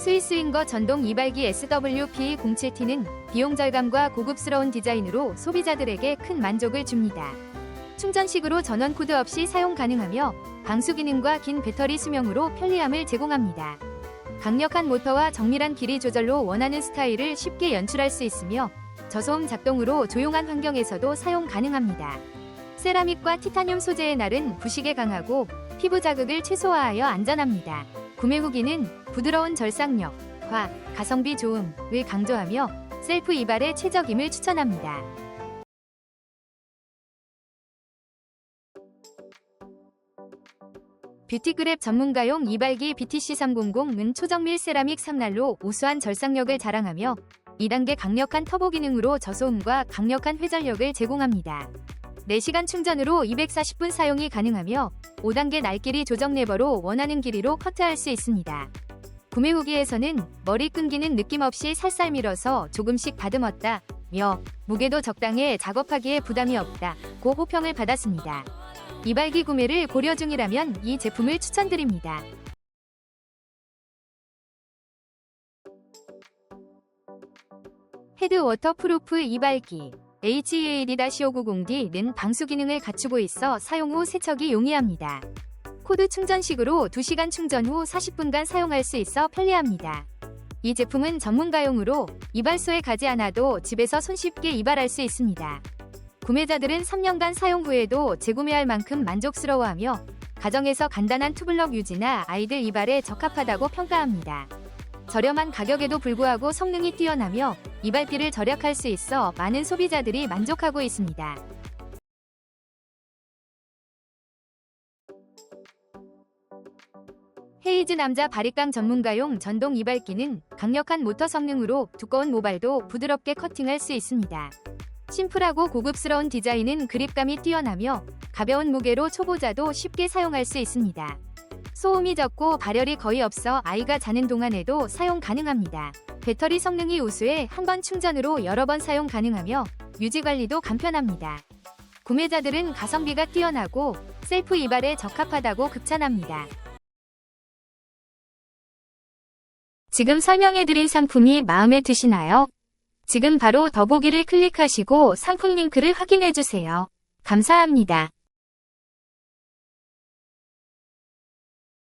스위스윙거 전동 이발기 SWP07T는 비용 절감과 고급스러운 디자인으로 소비자들에게 큰 만족을 줍니다. 충전식으로 전원 코드 없이 사용 가능하며 방수 기능과 긴 배터리 수명으로 편리함을 제공합니다. 강력한 모터와 정밀한 길이 조절로 원하는 스타일을 쉽게 연출할 수 있으며 저소음 작동으로 조용한 환경에서도 사용 가능합니다. 세라믹과 티타늄 소재의 날은 부식에 강하고 피부 자극을 최소화하여 안전합니다. 구매 후기는 부드러운 절삭력 과 가성비 좋음을 강조하며 셀프 이발에 최적임을 추천합니다. 뷰티그랩 전문가용 이발기 BTC300은 초정밀 세라믹 3날로 우수한 절삭력을 자랑하며 2단계 강력한 터보 기능으로 저소음과 강력한 회전력을 제공합니다. 4시간 충전으로 240분 사용이 가능하며 5단계 날길이 조정 레버로 원하는 길이로 커트할 수 있습니다. 구매 후기에서는 머리 끊기는 느낌 없이 살살 밀어서 조금씩 다듬었다. 며 무게도 적당해 작업하기에 부담이 없다. 고 호평을 받았습니다. 이발기 구매를 고려 중이라면 이 제품을 추천드립니다. 헤드 워터프루프 이발기 HEAD-590D는 방수 기능을 갖추고 있어 사용 후 세척이 용이합니다. 코드 충전식으로 2시간 충전 후 40분간 사용할 수 있어 편리합니다. 이 제품은 전문가용으로 이발소에 가지 않아도 집에서 손쉽게 이발할 수 있습니다. 구매자들은 3년간 사용 후에도 재구매할 만큼 만족스러워하며 가정에서 간단한 투블럭 유지나 아이들 이발에 적합하다고 평가합니다. 저렴한 가격에도 불구하고 성능이 뛰어나며 이발비를 절약할 수 있어 많은 소비자들이 만족하고 있습니다. 헤이즈 남자 바리깡 전문가용 전동 이발기는 강력한 모터 성능으로 두꺼운 모발도 부드럽게 커팅할 수 있습니다. 심플하고 고급스러운 디자인은 그립감이 뛰어나며 가벼운 무게로 초보자도 쉽게 사용할 수 있습니다. 소음이 적고 발열이 거의 없어 아이가 자는 동안에도 사용 가능합니다. 배터리 성능이 우수해 한 번 충전으로 여러 번 사용 가능하며 유지 관리도 간편합니다. 구매자들은 가성비가 뛰어나고 셀프 이발에 적합하다고 극찬합니다. 지금 설명해드린 상품이 마음에 드시나요? 지금 바로 더보기를 클릭하시고 상품 링크를 확인해주세요. 감사합니다.